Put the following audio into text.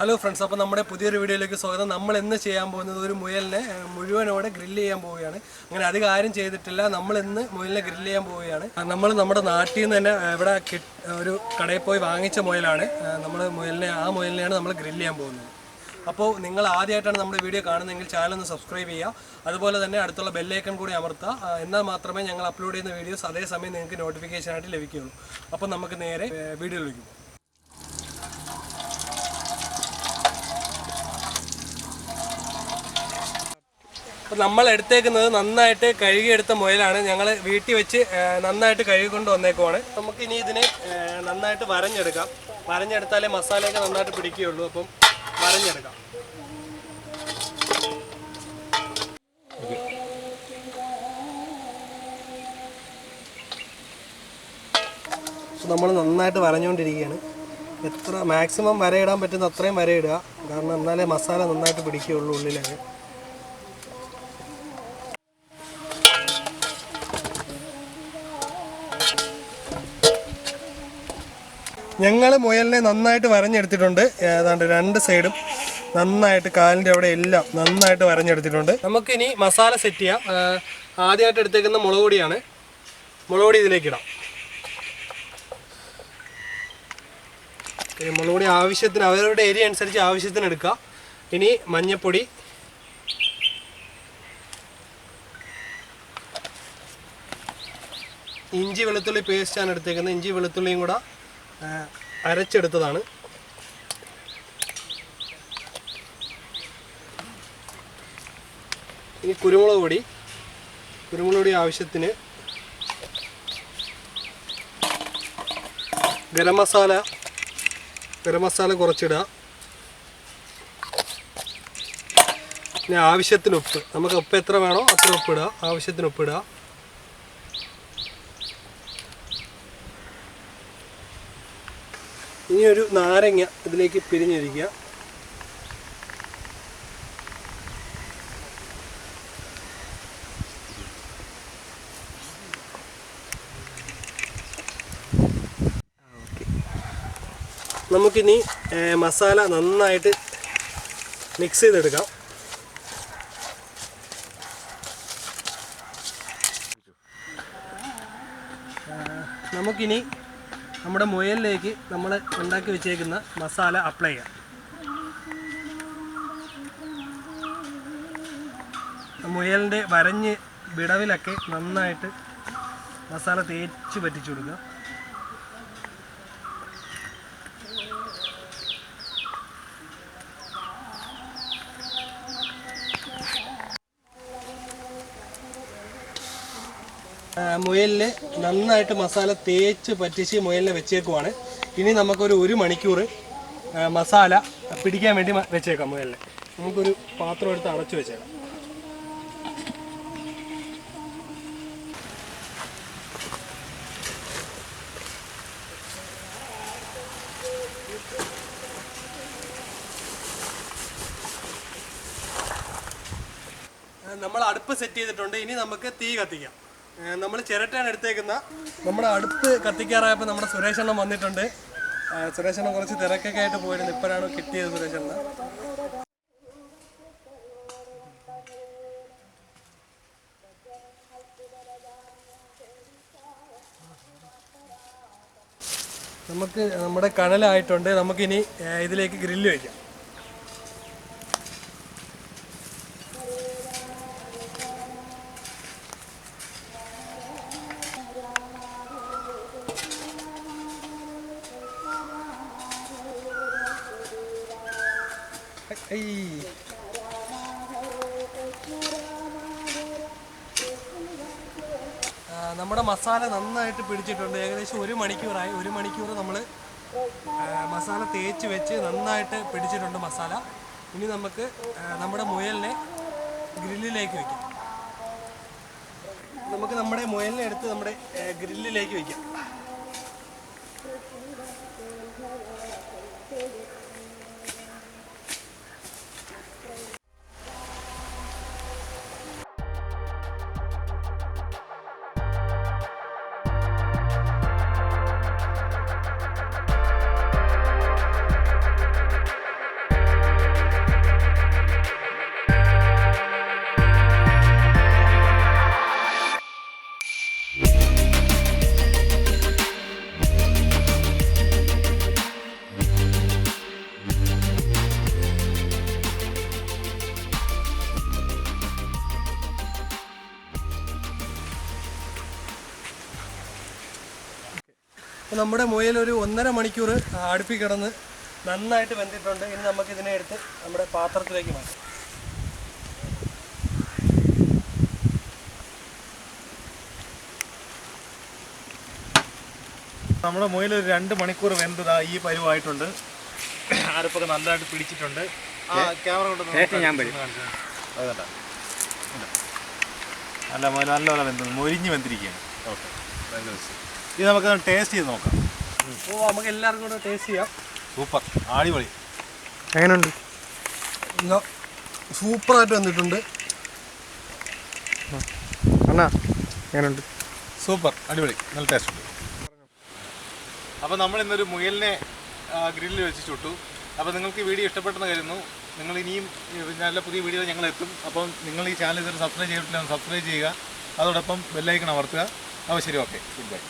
Hello friends അപ്പോൾ നമ്മുടെ പുതിയൊരു വീഡിയോയിലേക്ക് സ്വാഗതം. നമ്മൾ ഇന്ന് ചെയ്യാൻ പോകുന്നത് ഒരു മുയലിനെ മുഴുവനോടെ ഗ്രില്ല് ചെയ്യാൻ പോവുകയാണ്. അങ്ങനെ അധികം ആരും ചെയ്തിട്ടില്ല. നമ്മൾ ഇന്ന് മുയലിനെ ഗ്രില്ല് ചെയ്യാൻ പോവുകയാണ്. നമ്മൾ നമ്മുടെ നാട്ടിൽ നിന്ന് തന്നെ ഇവിടെ ഒരു കടയിൽ പോയി വാങ്ങിച്ച മുയലാണ്. നമ്മൾ മുയലിനെ ആ മുയലിനെയാണ് നമ്മൾ ഗ്രില്ല് ചെയ്യാൻ പോകുന്നത്. അപ്പോൾ നിങ്ങൾ ആദ്യമായിട്ടാണ് നമ്മുടെ വീഡിയോ കാണുന്നതെങ്കിൽ ചാനൽ ഒന്ന് സബ്സ്ക്രൈബ് ചെയ്യുക. അതുപോലെ തന്നെ അടുത്തുള്ള ബെല്ലൈക്കൺ കൂടി അമർത്തുക. എന്നാൽ മാത്രമേ ഞങ്ങൾ അപ്ലോഡ് ചെയ്യുന്ന വീഡിയോസ് അതേസമയം നിങ്ങൾക്ക് നോട്ടിഫിക്കേഷൻ ആയിട്ട് ലഭിക്കുകയുള്ളൂ. അപ്പോൾ നമുക്ക് നേരെ വീഡിയോ വീഡിയോയിലേക്ക് പോകാം. നമ്മൾ എടുത്തേക്കുന്നത് നന്നായിട്ട് കഴുകിയെടുത്ത മുയലാണ്. ഞങ്ങൾ വീട്ടിൽ വെച്ച് നന്നായിട്ട് കഴുകിക്കൊണ്ട് വന്നേക്കുവാണ്. നമുക്ക് ഇനി ഇതിനെ നന്നായിട്ട് വരഞ്ഞെടുക്കാം. വരഞ്ഞെടുത്താലേ മസാലയൊക്കെ നന്നായിട്ട് പിടിക്കുകയുള്ളൂ. അപ്പം വരഞ്ഞെടുക്കാം. നമ്മൾ നന്നായിട്ട് വരഞ്ഞുകൊണ്ടിരിക്കുകയാണ്. എത്ര മാക്സിമം വരയിടാൻ പറ്റുന്ന അത്രയും വരയിടുക. കാരണം എന്നാലേ മസാല നന്നായിട്ട് പിടിക്കുകയുള്ളൂ ഉള്ളിലൊക്കെ. ഞങ്ങൾ മുയലിനെ നന്നായിട്ട് വരഞ്ഞെടുത്തിട്ടുണ്ട്. ഏതാണ്ട് രണ്ട് സൈഡും നന്നായിട്ട് കാലിന്റെ അവിടെ എല്ലാം നന്നായിട്ട് വരഞ്ഞെടുത്തിട്ടുണ്ട്. നമുക്കിനി മസാല സെറ്റ് ചെയ്യാം. ആദ്യമായിട്ട് എടുത്തേക്കുന്ന മുളക് പൊടിയാണ്. മുളക് പൊടി ഇതിലേക്ക് ഇടാം. ഇനി മുളക് പൊടി ആവശ്യത്തിന് അവരുടെ ഏരിയ അനുസരിച്ച് ആവശ്യത്തിന് എടുക്കുക ഇനി മഞ്ഞൾപ്പൊടി ഇഞ്ചി വെളുത്തുള്ളി പേസ്റ്റാണ് എടുത്തേക്കുന്നത്. ഇഞ്ചി വെളുത്തുള്ളിയും കൂടെ അരച്ചെടുത്തതാണ്. ഇനി കുരുമുളക് പൊടി. കുരുമുളക് പൊടി ആവശ്യത്തിന് ഗരം മസാല ഗരം മസാല കുറച്ചിടുക. പിന്നെ ആവശ്യത്തിന് ഉപ്പ്. നമുക്ക് ഉപ്പ് എത്ര വേണോ അത്ര ഉപ്പിടുക ആവശ്യത്തിന് ഉപ്പിടുക ഇനി ഒരു നാരങ്ങ ഇതിലേക്ക് പിരിഞ്ഞിരിക്കുക. നമുക്കിനി മസാല നന്നായിട്ട് മിക്സ് ചെയ്തെടുക്കാം. നമുക്കിനി നമ്മുടെ മുയലിലേക്ക് നമ്മൾ ഉണ്ടാക്കി വെച്ചേക്കുന്ന മസാല അപ്ലൈ ചെയ്യാം. മുയലിന്റെ വരഞ്ഞ് വിടവിലൊക്കെ നന്നായിട്ട് മസാല തേച്ച് പറ്റിച്ചു കൊടുക്കുക. ആ, മുയലിന് നന്നായിട്ട് മസാല തേച്ച് പറ്റിച്ച് മുയലിനെ വെച്ചേക്കുവാണ്. ഇനി നമുക്കൊരു ഒരു മണിക്കൂർ മസാല പിടിക്കാൻ വേണ്ടി വെച്ചേക്കാം മുയലിനെ. നമുക്കൊരു പാത്രം എടുത്ത് അടച്ചു വെച്ചേക്കാം. നമ്മൾ അടുപ്പ് സെറ്റ് ചെയ്തിട്ടുണ്ട്. ഇനി നമുക്ക് തീ കത്തിക്കാം. നമ്മൾ ചിരട്ടയാണ് എടുത്തേക്കുന്ന. നമ്മുടെ അടുത്ത് കത്തിക്കാറായപ്പോൾ നമ്മുടെ സുരേഷണ്ണം വന്നിട്ടുണ്ട്. സുരേഷണ്ണം കുറച്ച് തിരക്കൊക്കെ ആയിട്ട് പോയിരുന്നു. ഇപ്പോഴാണ് കിട്ടിയത് സുരേഷണ്ണ നമുക്ക് നമ്മുടെ കനലായിട്ടുണ്ട് നമുക്കിനി ഇതിലേക്ക് ഗ്രില്ല് വയ്ക്കാം നമ്മുടെ മസാല നന്നായിട്ട് പിടിച്ചിട്ടുണ്ട്. ഏകദേശം ഒരു മണിക്കൂറായി. ഒരു മണിക്കൂർ നമ്മൾ മസാല തേച്ച് വെച്ച് നന്നായിട്ട് പിടിച്ചിട്ടുണ്ട് മസാല. ഇനി നമുക്ക് നമ്മുടെ മുയലിനെ ഗ്രില്ലിലേക്ക് വെക്കാം. നമുക്ക് നമ്മുടെ മുയലിനെ എടുത്ത് നമ്മുടെ ഗ്രില്ലിലേക്ക് വെക്കാം. അപ്പോൾ നമ്മുടെ മുയൽ ഒരു ഒന്നര മണിക്കൂർ അടുപ്പി കിടന്ന് നന്നായിട്ട് വെന്തിട്ടുണ്ട്. ഇനി നമുക്ക് ഇതിനെ എടുത്ത് നമ്മുടെ പാത്രത്തിലേക്ക് മാറ്റാം. നമ്മുടെ മുയൽ ഒരു രണ്ട് മണിക്കൂർ വെന്തതാ ഈ പരുവായിട്ടുണ്ട്. അരപ്പൊക്കെ നല്ലതായിട്ട് പിടിച്ചിട്ടുണ്ട്. ആ ക്യാമറ കൊണ്ട് ഞാൻ അല്ല മുയൽ നല്ലപോലെ വെന്തത് മൊരിഞ്ഞ് വെന്തിരിക്കുകയാണ്. ഓക്കെ. ഇത് നമുക്ക് ടേസ്റ്റ് ചെയ്ത് നോക്കാം. ഓ നമുക്ക് എല്ലാവർക്കും കൂടെ ടേസ്റ്റ് ചെയ്യാം. സൂപ്പർ. അടിപൊളി. എങ്ങനെയുണ്ട്? സൂപ്പറായിട്ട് വന്നിട്ടുണ്ട്. അണ്ണാ എങ്ങനെയുണ്ട്? സൂപ്പർ. അടിപൊളി. നല്ല ടേസ്റ്റ് ഉണ്ട്. അപ്പോൾ നമ്മൾ ഇന്നൊരു മുയലിനെ ഗ്രില്ലിൽ വെച്ച് ചുട്ടു. അപ്പോൾ നിങ്ങൾക്ക് ഈ വീഡിയോ ഇഷ്ടപ്പെട്ടെന്ന് കരുതുന്നു. നിങ്ങൾ ഇനിയും നല്ല പുതിയ വീഡിയോ ഞങ്ങൾ എത്തും. അപ്പം നിങ്ങൾ ഈ ചാനൽ ഇതുവരെ സബ്സ്ക്രൈബ് ചെയ്തിട്ടില്ല സബ്സ്ക്രൈബ് ചെയ്യുക. അതോടൊപ്പം ബെല്ലൈക്കൺ അമർത്തുക. അപ്പോൾ ശരി ഓക്കെ ഗുഡ് ബൈ